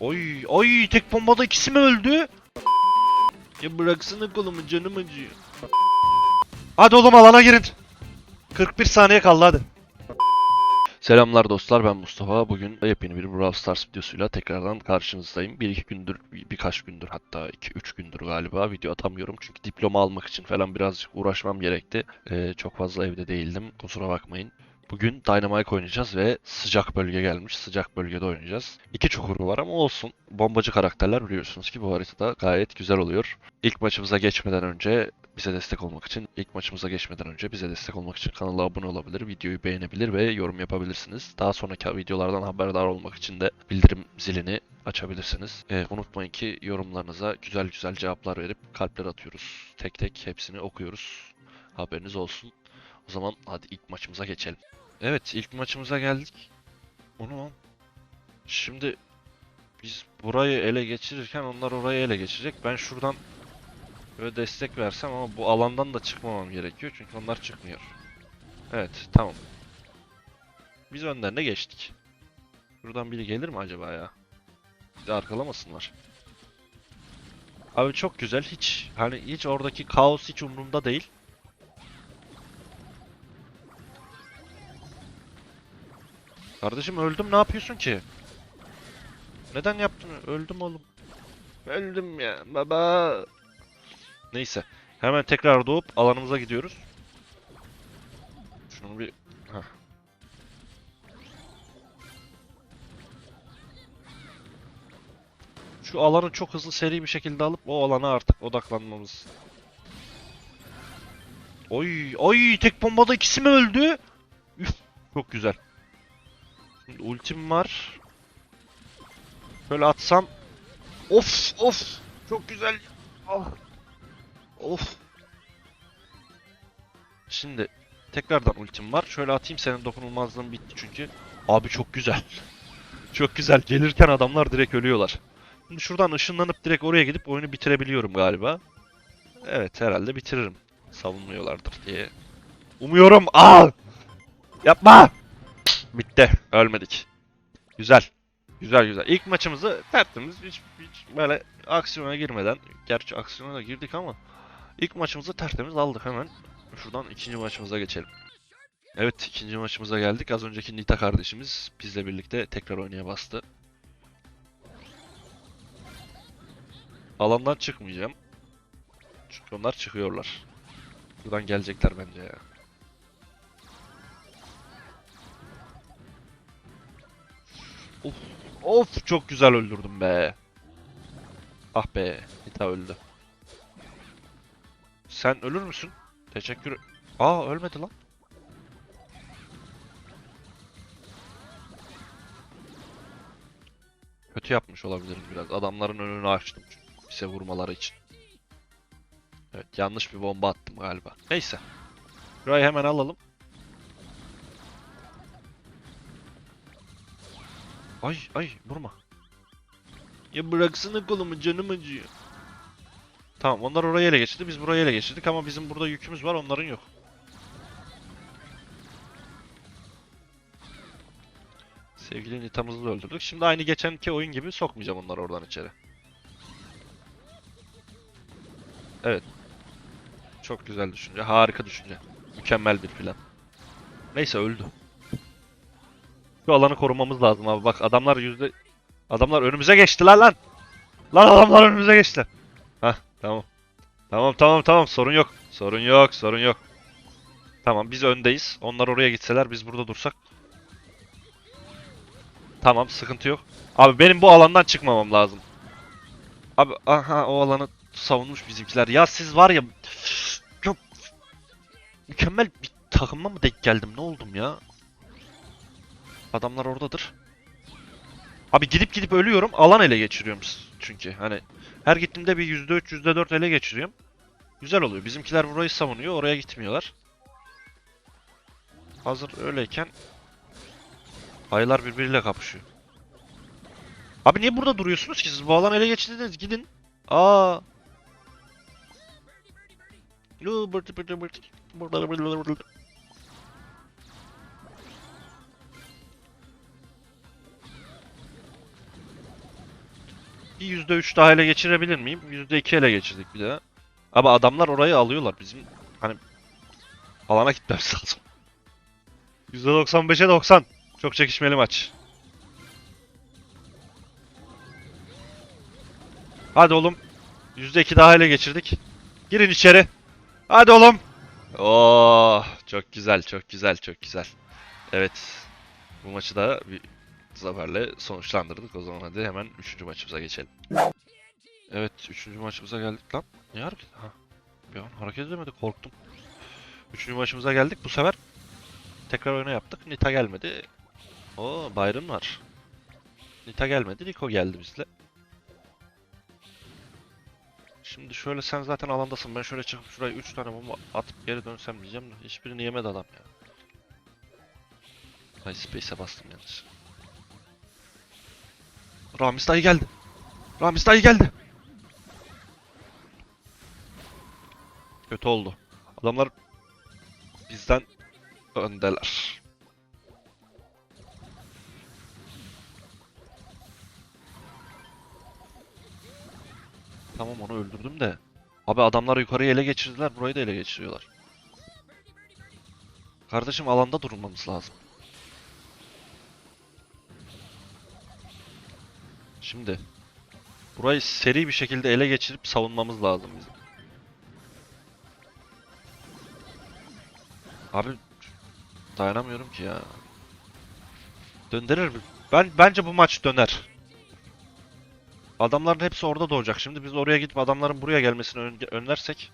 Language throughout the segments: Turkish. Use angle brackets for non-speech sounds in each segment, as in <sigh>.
Oy oy tek bombada ikisi mi öldü? Ya bıraksana kolumu canım acıyor. Hadi oğlum alana girin. 41 saniye kaldı hadi. Selamlar dostlar ben Mustafa. Bugün yepyeni bir Brawl Stars videosuyla tekrardan karşınızdayım. Bir iki gündür, bir- birkaç gündür hatta iki üç gündür galiba video atamıyorum. Çünkü diploma almak için falan birazcık uğraşmam gerekti. Ee, çok fazla evde değildim. Kusura bakmayın. Bugün Dynamite oynayacağız ve sıcak bölge gelmiş. Sıcak bölgede oynayacağız. İki çukuru var ama olsun. Bombacı karakterler biliyorsunuz ki bu haritada gayet güzel oluyor. İlk maçımıza geçmeden önce bize destek olmak için, ilk maçımıza geçmeden önce bize destek olmak için kanala abone olabilir, videoyu beğenebilir ve yorum yapabilirsiniz. Daha sonraki videolardan haberdar olmak için de bildirim zilini açabilirsiniz. Ee, unutmayın ki yorumlarınıza güzel güzel cevaplar verip kalpler atıyoruz. Tek tek hepsini okuyoruz. Haberiniz olsun. O zaman hadi ilk maçımıza geçelim. Evet ilk maçımıza geldik. Onu lan. Şimdi biz burayı ele geçirirken onlar orayı ele geçirecek. Ben şuradan böyle destek versem ama bu alandan da çıkmamam gerekiyor çünkü onlar çıkmıyor. Evet tamam. Biz önlerine geçtik. Buradan biri gelir mi acaba ya? Bir de arkalamasınlar. Abi çok güzel hiç hani hiç oradaki kaos hiç umurumda değil. Kardeşim öldüm ne yapıyorsun ki? Neden yaptın? Öldüm oğlum. Öldüm ya baba. Neyse. Hemen tekrar doğup alanımıza gidiyoruz. Şunu bir... Heh. Şu alanı çok hızlı seri bir şekilde alıp o alana artık odaklanmamız. Oy, oy tek bombada ikisi mi öldü? Üf, çok güzel. Ultim var. Böyle atsam. Of of. Çok güzel. Ah. Of. Şimdi tekrardan ultim var. Şöyle atayım senin dokunulmazlığın bitti çünkü. Abi çok güzel. <laughs> çok güzel. Gelirken adamlar direkt ölüyorlar. Şimdi şuradan ışınlanıp direkt oraya gidip oyunu bitirebiliyorum galiba. Evet herhalde bitiririm. Savunmuyorlardır diye. Umuyorum. Aa! Yapma! Bitti. Ölmedik. Güzel. Güzel güzel. İlk maçımızı tertemiz hiç, hiç böyle aksiyona girmeden. Gerçi aksiyona da girdik ama ilk maçımızı tertemiz aldık hemen. Şuradan ikinci maçımıza geçelim. Evet ikinci maçımıza geldik. Az önceki Nita kardeşimiz bizle birlikte tekrar oynaya bastı. Alandan çıkmayacağım. Çünkü onlar çıkıyorlar. Buradan gelecekler bence ya. Of, of çok güzel öldürdüm be. Ah be, Nita öldü. Sen ölür müsün? Teşekkür. Aa ölmedi lan. Kötü yapmış olabilirim biraz. Adamların önünü açtım çünkü bize vurmaları için. Evet yanlış bir bomba attım galiba. Neyse. Burayı hemen alalım. Ay ay vurma. Ya bıraksana kolumu canım acıyor. Tamam onlar orayı ele geçirdi biz burayı ele geçirdik ama bizim burada yükümüz var onların yok. Sevgili Nita'mızı da öldürdük. Şimdi aynı geçenki oyun gibi sokmayacağım onları oradan içeri. Evet. Çok güzel düşünce. Harika düşünce. Mükemmel bir plan. Neyse öldü. Şu alanı korumamız lazım abi. Bak adamlar yüzde... Adamlar önümüze geçtiler lan. Lan adamlar önümüze geçti. Hah tamam. Tamam tamam tamam sorun yok. Sorun yok sorun yok. Tamam biz öndeyiz. Onlar oraya gitseler biz burada dursak. Tamam sıkıntı yok. Abi benim bu alandan çıkmamam lazım. Abi aha o alanı savunmuş bizimkiler. Ya siz var ya çok mükemmel bir takıma mı denk geldim? Ne oldum ya? Adamlar oradadır. Abi gidip gidip ölüyorum. Alan ele geçiriyorum çünkü. Hani her gittiğimde bir %3 %4 ele geçiriyorum. Güzel oluyor. Bizimkiler burayı savunuyor. Oraya gitmiyorlar. Hazır öyleyken ayılar birbiriyle kapışıyor. Abi niye burada duruyorsunuz ki siz? Bu alan ele geçirdiniz. Gidin. Aa. Bırt. Bir %3 daha ele geçirebilir miyim? %2 ele geçirdik bir daha. Ama adamlar orayı alıyorlar. Bizim hani alana gitmemiz <laughs> lazım. %95'e 90. Çok çekişmeli maç. Hadi oğlum. %2 daha ele geçirdik. Girin içeri. Hadi oğlum. Oo, çok güzel, çok güzel, çok güzel. Evet. Bu maçı da bir zaferle sonuçlandırdık. O zaman hadi hemen 3. maçımıza geçelim. Evet, 3. maçımıza geldik lan. Niye hareket? Ha. Bir an hareket edemedi, korktum. 3. maçımıza geldik. Bu sefer tekrar oyuna yaptık. Nita gelmedi. O Byron var. Nita gelmedi, Rico geldi bizle. Şimdi şöyle sen zaten alandasın. Ben şöyle çıkıp şuraya 3 tane bomba atıp geri dönsem diyeceğim de hiçbirini yemedi adam ya. Ay space'e bastım yanlış. Ramiz dayı geldi. Ramiz dayı geldi. Kötü oldu. Adamlar bizden öndeler. Tamam onu öldürdüm de. Abi adamlar yukarıyı ele geçirdiler. Burayı da ele geçiriyorlar. Kardeşim alanda durmamız lazım. Şimdi burayı seri bir şekilde ele geçirip savunmamız lazım bizim. Abi dayanamıyorum ki ya. Döndürür mü? Ben bence bu maç döner. Adamların hepsi orada doğacak. Şimdi biz oraya gidip adamların buraya gelmesini ön- önlersek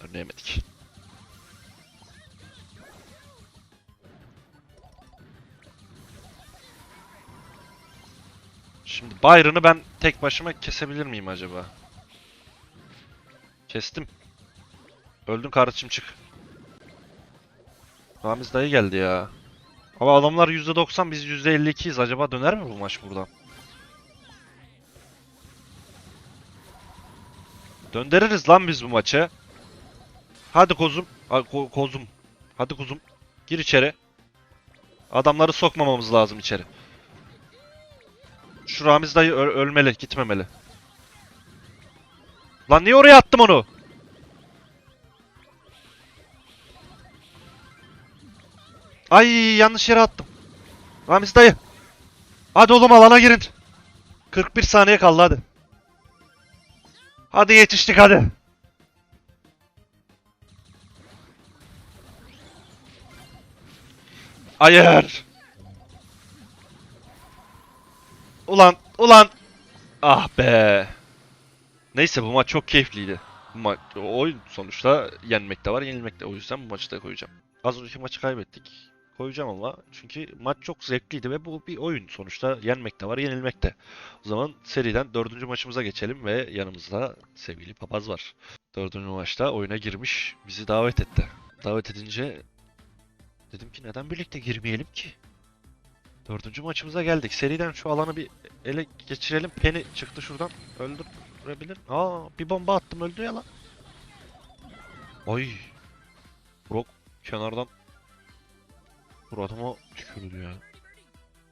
önleyemedik. Şimdi Byron'ı ben tek başıma kesebilir miyim acaba? Kestim. Öldün kardeşim çık. Ramiz dayı geldi ya. Ama adamlar %90 biz %52'yiz. Acaba döner mi bu maç buradan? Döndürürüz lan biz bu maçı. Hadi kozum. Ha, ko- kozum. Hadi kuzum. Gir içeri. Adamları sokmamamız lazım içeri. Şu Ramiz dayı ö- ölmeli, gitmemeli. Lan niye oraya attım onu? Ay yanlış yere attım. Ramiz dayı. Hadi oğlum alana girin. 41 saniye kaldı hadi. Hadi yetiştik hadi. Hayır. Ulan. Ah be. Neyse bu maç çok keyifliydi. Bu maç, oyun sonuçta yenmek de var, yenilmek de. O yüzden bu maçı da koyacağım. Az önceki maçı kaybettik. Koyacağım ama çünkü maç çok zevkliydi ve bu bir oyun sonuçta. Yenmek de var, yenilmek de. O zaman seriden dördüncü maçımıza geçelim ve yanımızda sevgili papaz var. Dördüncü maçta oyuna girmiş, bizi davet etti. Davet edince dedim ki neden birlikte girmeyelim ki? Dördüncü maçımıza geldik. Seriden şu alanı bir ele geçirelim. Penny çıktı şuradan. Öldürebilir. Aa bir bomba attım öldü ya lan. Ay. Brock kenardan suratıma tükürdü ya.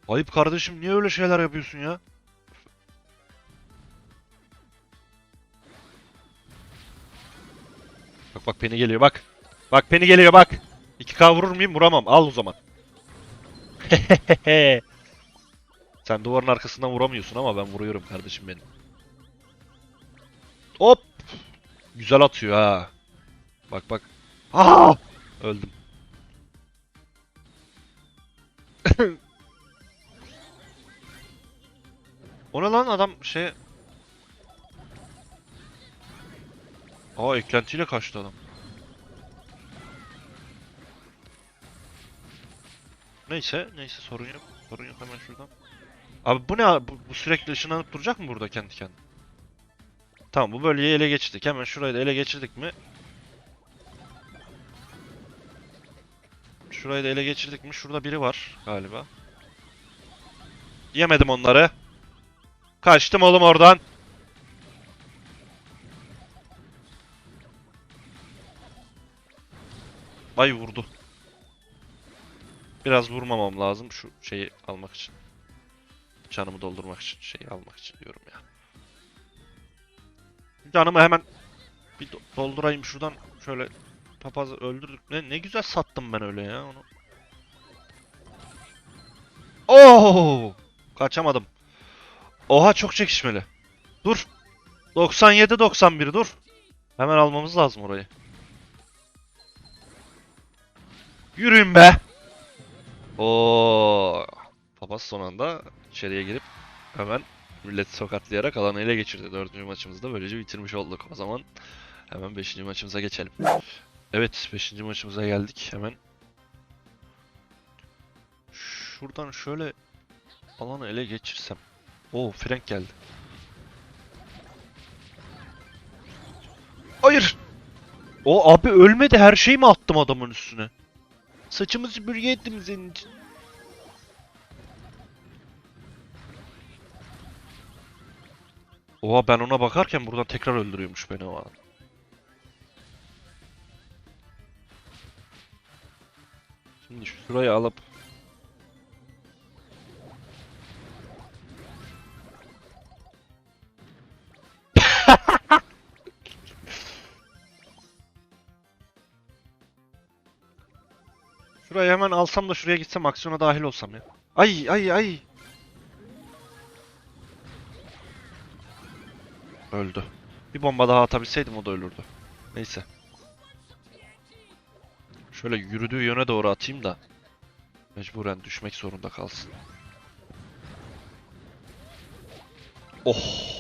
Ayıp kardeşim niye öyle şeyler yapıyorsun ya? Bak bak Penny geliyor bak. Bak Penny geliyor bak. 2K vurur muyum? Vuramam. Al o zaman. <laughs> Sen duvarın arkasından vuramıyorsun ama ben vuruyorum kardeşim benim. Hop! Güzel atıyor ha. Bak bak. Aa! Öldüm. <laughs> o ne lan adam şey... Aa eklentiyle kaçtı adam. Neyse, neyse sorun yok. Sorun yok hemen şuradan. Abi bu ne? Bu, bu sürekli ışınlanıp duracak mı burada kendi kendine? Tamam bu bölgeyi ele geçirdik. Hemen şurayı da ele geçirdik mi? Şurayı da ele geçirdik mi? Şurada biri var galiba. Yemedim onları. Kaçtım oğlum oradan. Ay vurdu. Biraz vurmamam lazım şu şeyi almak için. Canımı doldurmak için, şeyi almak için diyorum ya. Canımı hemen bir do- doldurayım şuradan. Şöyle papazı öldürdük. Ne, ne güzel sattım ben öyle ya onu. Oo! Kaçamadım. Oha çok çekişmeli. Dur. 97 91 dur. Hemen almamız lazım orayı. Yürüyün be. Oo. Papaz son anda içeriye girip hemen milleti tokatlayarak alanı ele geçirdi. Dördüncü maçımızı da böylece bitirmiş olduk. O zaman hemen beşinci maçımıza geçelim. Evet beşinci maçımıza geldik hemen. Şuradan şöyle alanı ele geçirsem. Oo Frank geldi. Hayır. O abi ölmedi her şeyi mi attım adamın üstüne? Saçımı süpürge ettim senin için. Oha ben ona bakarken buradan tekrar öldürüyormuş beni o an. Şimdi şurayı alıp alsam da şuraya gitsem aksiyona dahil olsam ya. Ay ay ay. Öldü. Bir bomba daha atabilseydim o da ölürdü. Neyse. Şöyle yürüdüğü yöne doğru atayım da mecburen düşmek zorunda kalsın. Oh!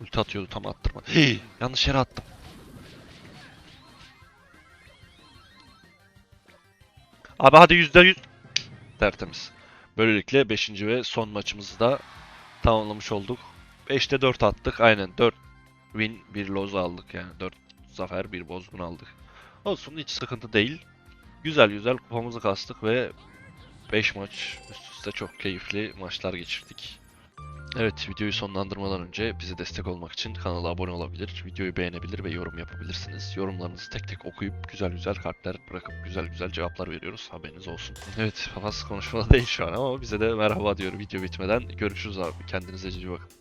Ulti atıyordu tam attırmadı. <gasps> Hii, yanlış yere attım. Abi hadi %100 tertemiz. Böylelikle 5. ve son maçımızı da tamamlamış olduk. 5'te 4 attık. Aynen 4 win 1 loz aldık yani 4 zafer 1 bozgun aldık. Olsun hiç sıkıntı değil. Güzel güzel kupamızı kastık ve 5 maç üst üste çok keyifli maçlar geçirdik. Evet videoyu sonlandırmadan önce bize destek olmak için kanala abone olabilir, videoyu beğenebilir ve yorum yapabilirsiniz. Yorumlarınızı tek tek okuyup güzel güzel kalpler bırakıp güzel güzel cevaplar veriyoruz. Haberiniz olsun. Evet papaz konuşmada değil şu an ama bize de merhaba diyor video bitmeden. Görüşürüz abi. Kendinize iyi bakın.